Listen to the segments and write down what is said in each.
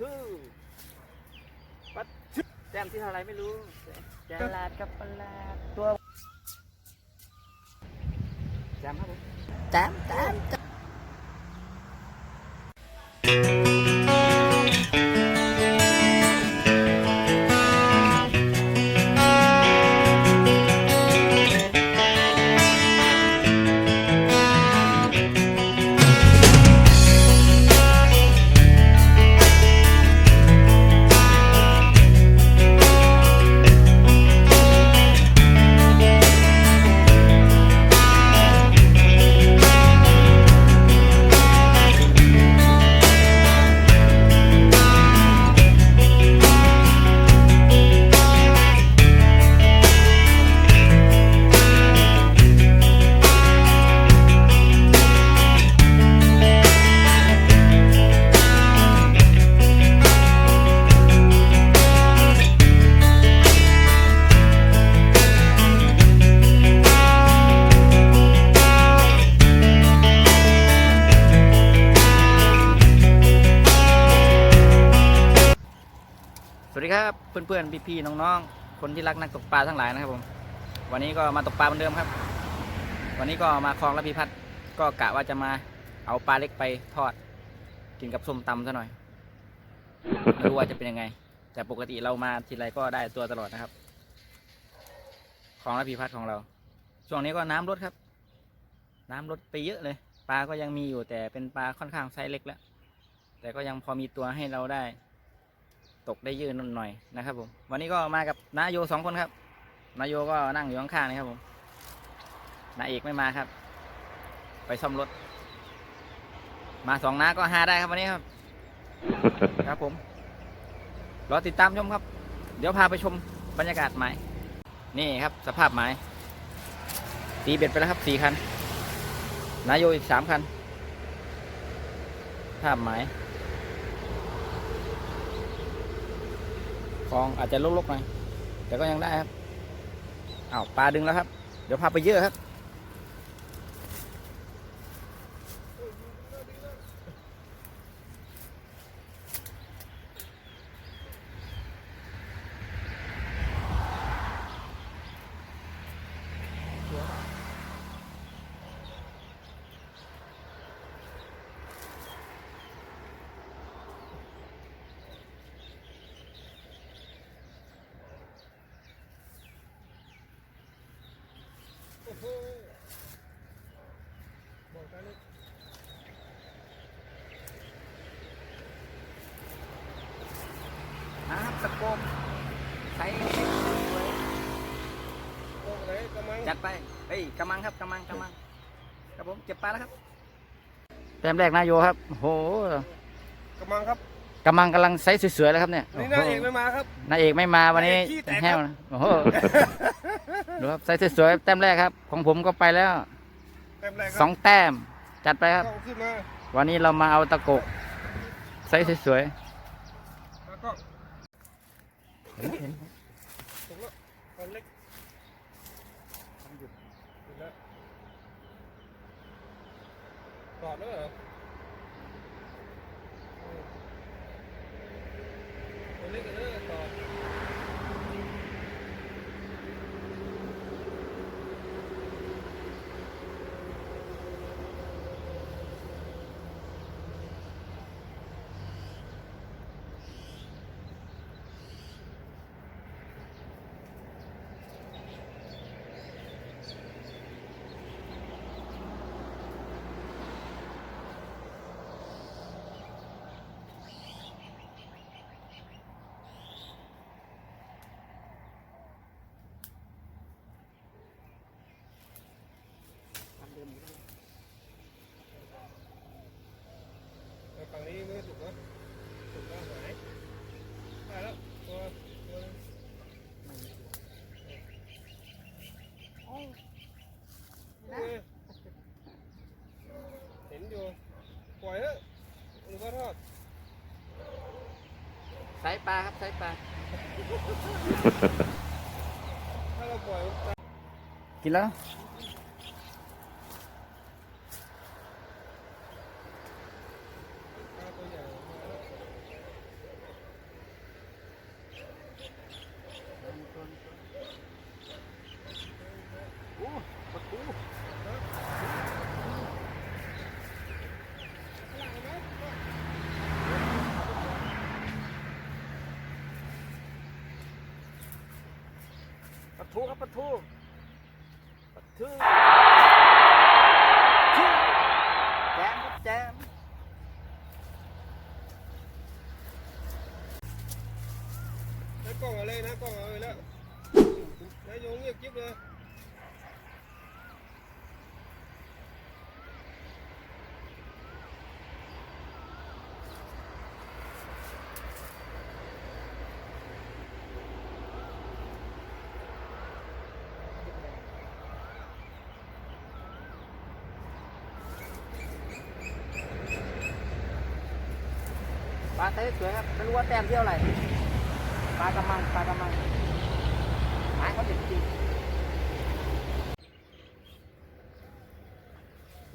ชื่อปัดแต้มที่เท่าไรไม่รู้แจมลาดกับปลาตัวแจมครับผมแจมแจม ครับเพื่อนๆพี่ๆน้องๆคนที่รักนักตกปลาทั้งหลายนะครับผม วันนี้ก็มาตกปลาเหมือนเดิมครับ วันนี้ก็มาคลองระพีพัฒน์ก็กะว่าจะมาเอาปลาเล็กไปทอด กินกับส้มตำซะหน่อยไม่รู้ว่าจะเป็นยังไง แต่ปกติเรามาทีไรก็ได้ตัวตลอดนะครับคลองระพีพัฒน์ของเรา ช่วงนี้ก็น้ำลดครับ น้ำลดไปเยอะเลย ปลาก็ยังมีอยู่แต่เป็นปลาค่อนข้างไซส์เล็กแล้วแต่ก็ยังพอมีตัวให้เราได้ ตกได้เยอะนิดหน่อยนะครับผม วันนี้ก็มากับนาโยสองคนครับนาโยก็นั่งอยู่ข้างๆนี่ครับผมนาเอกไม่มาครับ ไปซ่อมรถ มาสองน้าก็หาได้ครับวันนี้ครับ ครับผมรอติดตามชมครับ เดี๋ยวพาไปชมบรรยากาศใหม่นี่ครับ สภาพหมายตีเบ็ดไปแล้วครับสี่คันนาโยอีกสามคันภาพหมาย คลองอาจจะลกๆหน่อยแต่ก็ยังได้ครับอ้าวปลาดึงแล้วครับ เดี๋ยวพาไปเยอะครับ นะครับตะโกมใส่สวยโอ้ไหนกำมังจัดไปเฮ้ยกำมังครับกำมังกำมังครับผมเก็บปลาแล้วครับแต้มแรกนายโยครับโอ้โหกำมังครับกำมังกำลังไซส์สวยๆแล้วครับเนี่ยนี่นางเอกไม่มาครับนายเอกไม่มาวันนี้นายเอกขี้แตกครับแห้วนะโอ้โห ดูครับไซส์สวยๆแต้มแรกครับ ของผมก็ไปแล้วแต้มแรกคสรัองแต้ม จัดไปครับ เข้าขึ้นมาวันนี้เรามาเอาตะกกไซส์สวยแล้วก็ๆเห็นเห็นตกแล้วตอนเล็กหยุดหยุดแล้วตอดแล้วเหรอเออตัวเล็กกันเลยตอด แล้ว ฝั่งนี้ไม่สุกนะสุกแล้วหายได้แล้วตัวตัวโอเคเห็นอยู่ ปล่อยเถอะหรือว่าทอดไซส์ปลาครับไซส์ปลา ถ้าเราปล่อยมันตายกินแล้ว ปะ ทูครับปะทูปะทูแจมครับแจมนะกล้องเอาเลยนะกล้องเอาเลยแล้วนายโยงเงียบกิ๊บเลย ปลาเต้สวยครับไม่รู้ว่าแต้มเที่ยวอะไรปลากระมังปลากระมังหมายเขาเด็ดจริง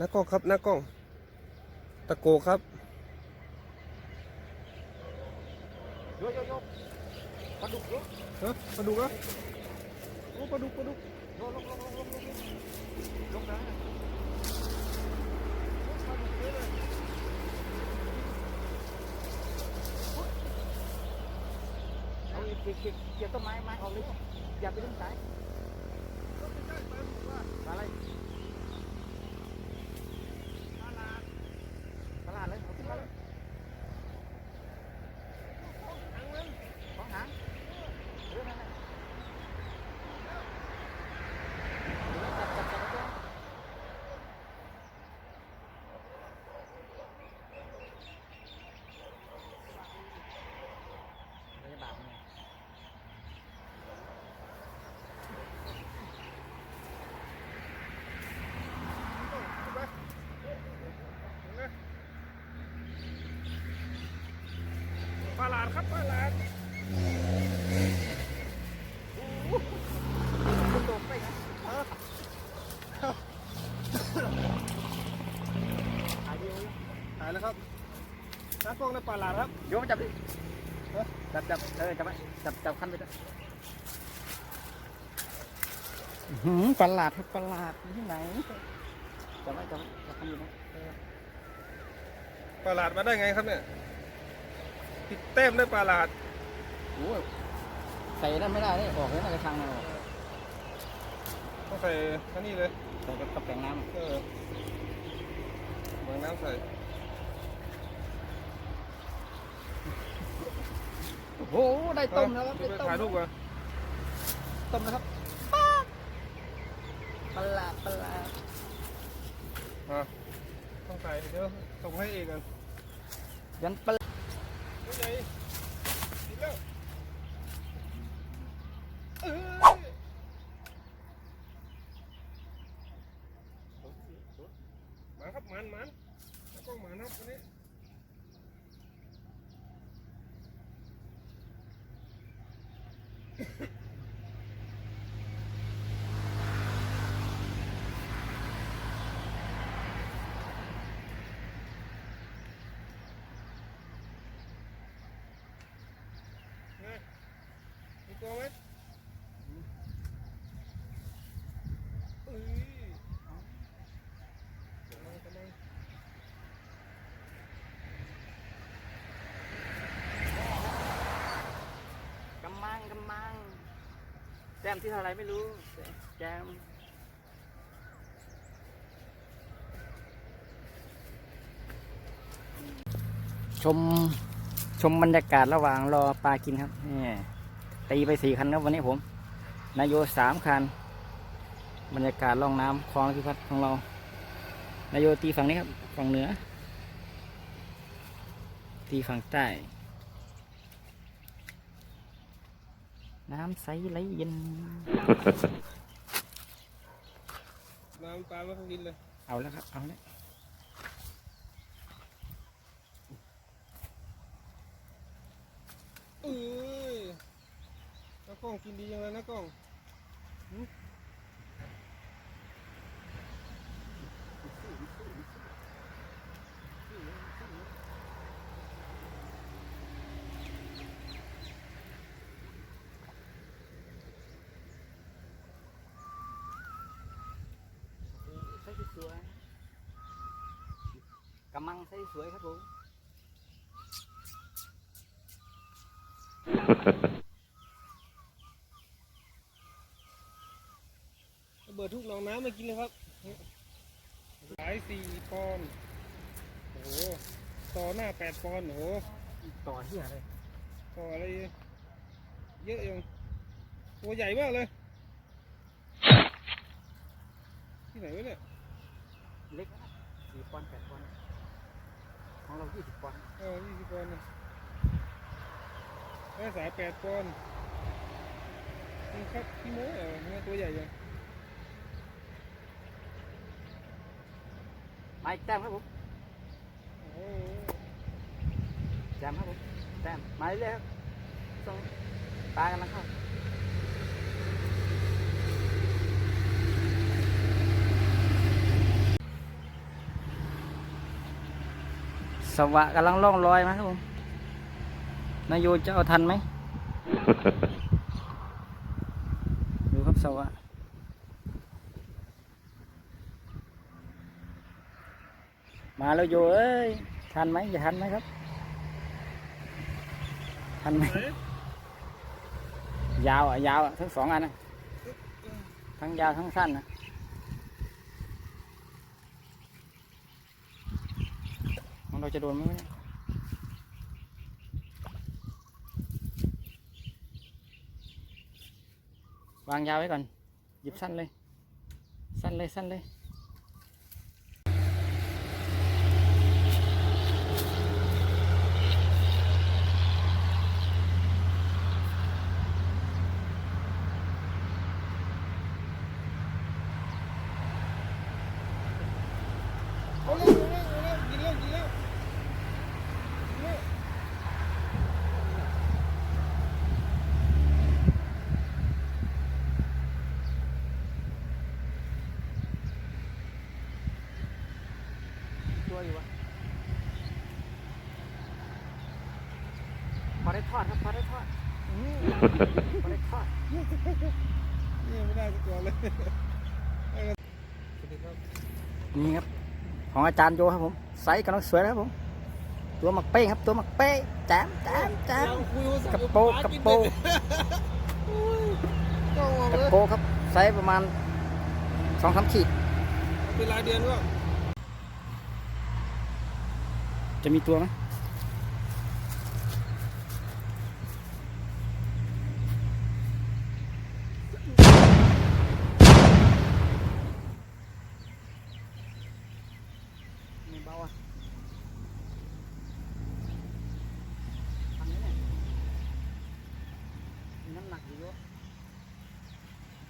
นักกล้องครับนักกล้อง ตะโกครับโยกโยกโยกปลาดุกโยกฮะปลาดุกเหรอะโอ้ปลาดุกปลาดุกโยกลงลงลงลงลงลงนะ ปลาดุกเยอะเลย เกี่ยวเกี่ยวเกี่ยวต้นไม้ไม้ออกเลยอย่าไปดึงสายปลาอะไรปลาลาดเลยเอาขึ้นมาเลยของหางเออนั่นน่ะเดี๋ยวจับจับจับจับไม่ได้บาปเนี่ย ปลาดครับปลาหลาดคุณโดดไปนหายดีหายแล้วครับนักกล้องได้ปลาหลาครับโยมจับดิจับจับเออจับไว้จับจับคันไปด้วยหืมประหลาดครับประหลาดอยู่ที่ไหนจับไว้จับไว้จับคันอยู่นะปลาหลาดมาได้ไงครับเนี่ย ติดแต้มได้ปลาหลาดโอ้ยใส่นั่นไม่ได้นี่ออกเลยนะกระชังมันออกต้องใส่อันนี้เลย ใส่กับกระแปงน้ำเออเบืองน้ำใส่ โอ้โหได้ต้มแล้วครับเดี๋ได้ยวไปต้มถ่ายรูปกันต้มแล้วครับป๊ากประหลาดประหลาดอะต้องใส่เดี๋ยวส่งให้เองกันยันประหลาด ไม่ใหญ่กินแล้วเอ้ย มาครับมันมันแล้วก็มันครับวันนี้ ไงมีตัวไหมเอ้ยกำลังกำลัง กำมังกำมังแต้มที่เท่าไรไม่รู้แจมชมชมบรรยากาศระหว่างรอปลากินครับนี่ตีไปสี่คันครับวันนี้ผม นายโยสามคัน บรรยากาศล่องน้ำคลองพิพัฒน์ของเรา นายโยตีฝั่งนี้ครับฝั่งเหนือ ตีฝั่งใต้ น้ำใสไหลเย็น น้ำปลาไม่ค่อยกินเลย เอาแล้วครับ เอาแล้วเอ้ยน้ากล้องกินดีจังเลยน้ากล้องหึ ใส่สวย กำมังใส่สวยครับผมไม่กินเลยครับสายสี่ปอนด์โอ้โหต่อหน้าแปดปอนด์โอ้โหต่อเที่ยเลยต่ออะไร เยอะยังตัวใหญ่มากเลย ที่ไหนวะเนี่ย เล็กสี่ปอนด์แปดปอนด์ ของเรายี่สิบปอนด์เออยี่สิบปอนด์นะแม่สายแปดปอนด์นี่ครับพี่โม้เออทำไมตัวใหญ่ยังมาอีกแต้มครับผมโอ้โหแต้มครับผมแต้มมาเรื่อยๆครับส่งปลากำลังเข้า สวะกำลังล่องลอยมาครับผมนายโยจะเอาทันไหม ดูครับสวะมาแล้วโยเอ้ย ทันไหมจะทันไหมครับ ทันไหมยาวอะยาวอะทั้งสองอันนะทั้งยาวทั้งสั้นนะของ เราจะโดนไหมวะเนี่ยวางยาวไว้ก่อน หยิบสั้นเลย สั้นเลยสั้นเลย เอาแล้วเอาแล้วเอาแล้วกินแล้วกินแล้วกินแล้ว ตัว อยู่วะพอได้ทอดครับพอได้ทอดอื้อพอได้ทอดนี่ยังไม่ได้สักตัวเลยเอาละสวัสดีครับนี่ครับของอาจารย์โยครับผมไซส์กำลังสวยนะครับผม ตัวหมักเป้งครับตัวหมักเป้งแจมแจมแจมเราคุยภาษากระโปงกระโปงก็ออกกระเลยโปงครับไซส์ประมาณสองสามขีดเป็นรายเดือนก็ จะมีตัวไหมไม่เบาอะทำนี้เนี่ยมีน้ำหนักอยู่เยอะ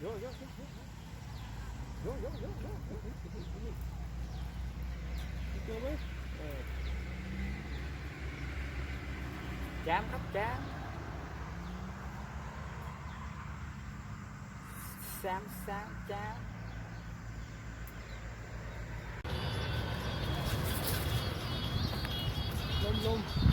เยอะเยอะเยอะเยอะเยอะเยอะเยอะเยอะเยอะเยอะ chám hấp chám. Xám xám chám. Luôn luôn.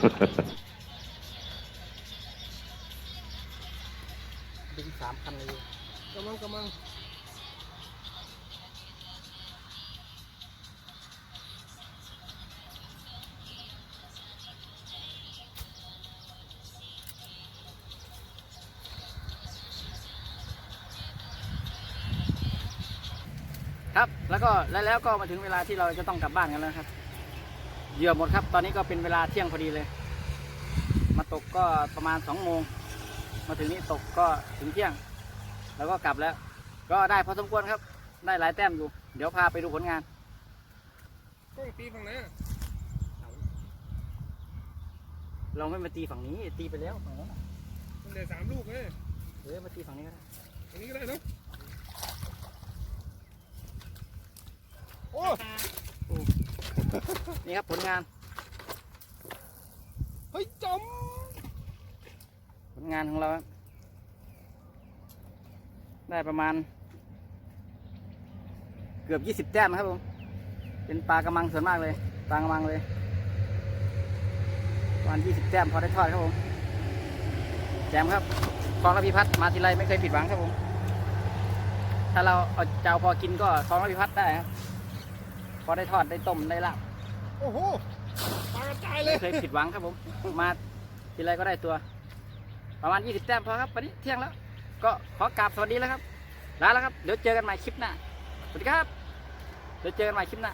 ดึงสามคันเลยกำลังกำลังครับ แล้วก็แล้วแล้วก็มาถึงเวลาที่เราจะต้องกลับบ้านกันแล้วครับ เหยื่อหมดครับ ตอนนี้ก็เป็นเวลาเที่ยงพอดีเลย มาตกก็ประมาณสองโมง มาถึงนี้ตกก็ถึงเที่ยง แล้วก็กลับแล้ว ก็ได้พอสมควรครับ ได้หลายแต้มอยู่ เดี๋ยวพาไปดูผลงานต้องตีฝั่งไหนอะเราไม่มาตีฝั่งนี้ ตีไปแล้วฝั่งนู้นน่ะมันได้สามลูกเลยเออมาตีฝั่งนี้ก็ได้อันนี้ก็ได้เนอะโอ้ นี่ครับผลงาน เฮ้ยจมผลงานของเราครับได้ประมาณ เกือบยี่สิบแต้มนะครับผม เป็นปลากระมังส่วนมากเลย ปลากระมังเลยวันยี่สิบแต้มพอได้ทอดครับผม แจมครับคลองระพีพัฒน์มาทีไรไม่เคยผิดหวังครับผม ถ้าเราเอาเจ้าพอกินก็คลองระพีพัฒน์ได้ครับ พอได้ทอดได้ต้มได้ลาบโอ้โหปลากระจายเลย ไม่เคยผิดหวังครับผม มาทีไรก็ได้ตัว ประมาณ 20 แต้มพอครับวันนี้เที่ยงแล้ว ก็ขอกราบสวัสดีแล้วครับลาแล้วครับ เดี๋ยวเจอกันใหม่คลิปหน้า สวัสดีครับ เดี๋ยวเจอกันใหม่คลิปหน้า